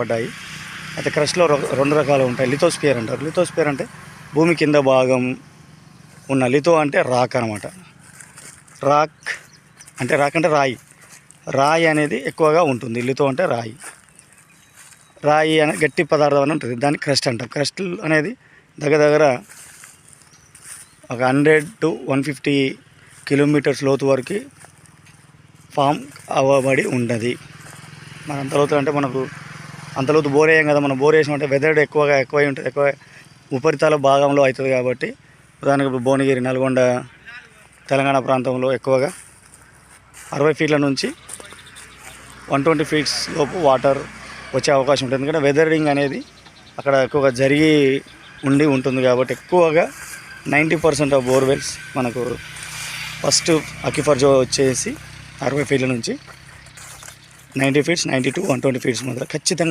పడ్డాయి. అయితే క్రష్లో రెండు రకాలు ఉంటాయి. లిథోస్పియర్ అంటారు. లిథోస్పియర్ అంటే భూమి కింద భాగం ఉన్న లిథో అంటే రాక్ అనమాట రాక్ అంటే రాక్ అంటే రాయి. రాయి అనేది ఎక్కువగా ఉంటుంది. లిథో అంటే రాయి. రాయి అనే గట్టి పదార్థం అని ఉంటుంది. దాన్ని క్రస్ట్ అంటాం. క్రస్ట్ అనేది దగ్గర దగ్గర ఒక hundred to one fifty kilometres లోతు వరకు ఫామ్ అవ్వబడి ఉన్నది మనం తర్వాత లోతు అంటే మనకు అంతలోతు బోరేయం బోర్ వేయం కదా మనం బోర్ వేసినామంటే వెదర్ ఎక్కువగా ఎక్కువై ఉంటుంది ఎక్కువ ఉపరితల భాగంలో అవుతుంది కాబట్టి ఉదాహరణకు ఇప్పుడు భువనగిరి నల్గొండ తెలంగాణ ప్రాంతంలో ఎక్కువగా అరవై ఫీట్ల నుంచి వన్ ట్వంటీ ఫీట్స్ లోపు వాటర్ వచ్చే అవకాశం ఉంటుంది. ఎందుకంటే వెదరింగ్ అనేది అక్కడ ఎక్కువగా జరిగి ఉండి ఉంటుంది కాబట్టి ఎక్కువగా నైంటీ పర్సెంట్ ఆఫ్ బోర్వెల్స్ మనకు ఫస్ట్ అకిఫర్జో వచ్చేసి అరవై ఫీట్ల నుంచి ninety feet ninety to one twenty feet మొదలు ఖచ్చితంగా